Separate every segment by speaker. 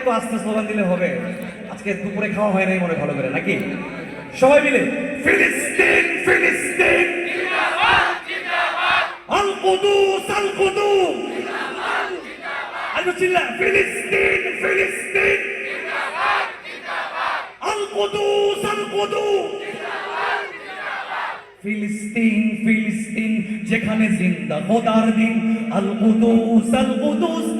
Speaker 1: এত আস্তে স্লোগান দিলে হবে। আজকে দুপুরে খাওয়া হয় নাই মনে ভালো করে, নাকি? সবাই মিলে ফিলিস্তিন ফিলিস্তিন। যেখানে জিন্দা খোদার দিন। আল কুদুস আল কুদুস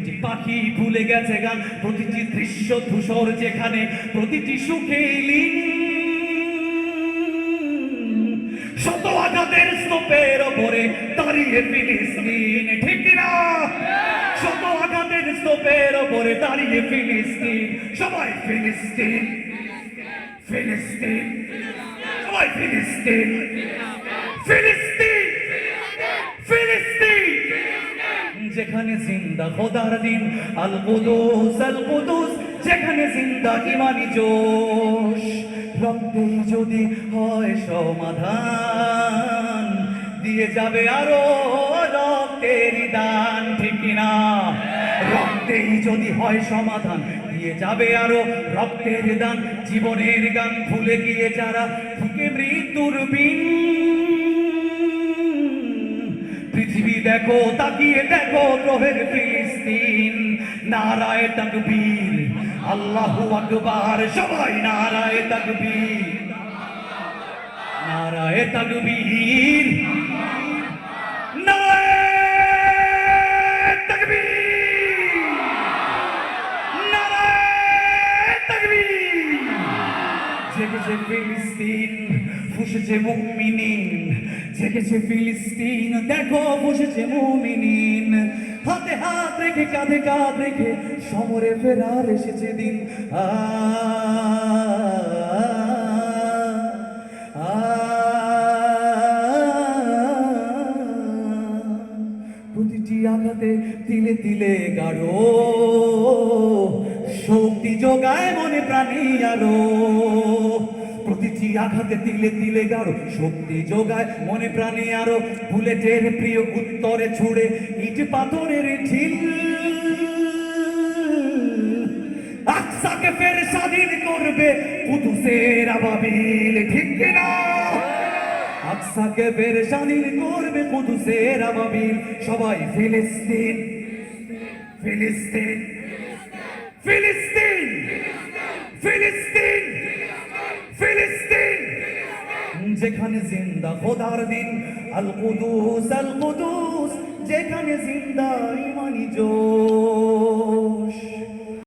Speaker 1: পাখি ভুলে গেছে গান। প্রতিটি দৃশ্য ধূসর যেখানে প্রতিটি সুখে শত আঘাতের স্তূপের ওপরে দাঁড়িয়ে ফিলিস্তিন, ঠিক না শত আঘাতের স্তূপের ওপরে দাঁড়িয়ে ফিলিস্তিন। সবাই ফিলিস্তিন। ফিলিস্তিন। সবাই ফিলিস্তিন। ফিলিস্তিন। যেখানে জিন্দা খোদার দিন আল কুদুস আল কুদুস যেখানে জিন্দা ইমানি জোশ। রক্তে যদি হয় সমাধান, দিয়ে যাবে আরও রক্তের দান, ঠিক না? রক্তেই যদি হয় সমাধান, দিয়ে যাবে আরও রক্তের দান। জীবনের গান ভুলে গিয়ে যারা থেকে মৃত্যুর বিন দেখো, তাকিয়ে দেখো গ্রহের ফিলিস্তিন। নারায় তাকবীর, আল্লাহু আকবার, সবাই নারায় তাকবীর। নারায় তাকবীর ফিলিস্তিন, ফুসেছে মুমিনিন জেগেছে ফিলিস্তিন। দেখো বসেছে মুমিনিন। হাতে হাত রেখে, কাঁধে কাঁধ রেখে সমরে ফেরার এসেছে দিন। আ প্রতিটি আঘাতে তিলে তিলে গাঢ় শক্তি যোগায় মনে প্রাণী আরও প্রতিটি আঘাতে তিলে তিলে গাঢ় শক্তি যোগায় মনে প্রাণে আরও। বুলেটের প্রিয় উত্তরে ছুড়ে ইট পাথরের ঢিল। আকসাকে ফের স্বাধীন করবে কুদুসের আবাবিল, ঠিক না আকসাকে ফের স্বাধীন করবে কুদুসের আবাবিল। সবাই ফিলিস্তিন ফিলিস্তিন ফিলিস্তিন ফিলিস্তিন। যেখানে জিন্দা খোদার দিন আল কুদুস আল কুদুস যেখানে জিন্দা ইমানি জোশ।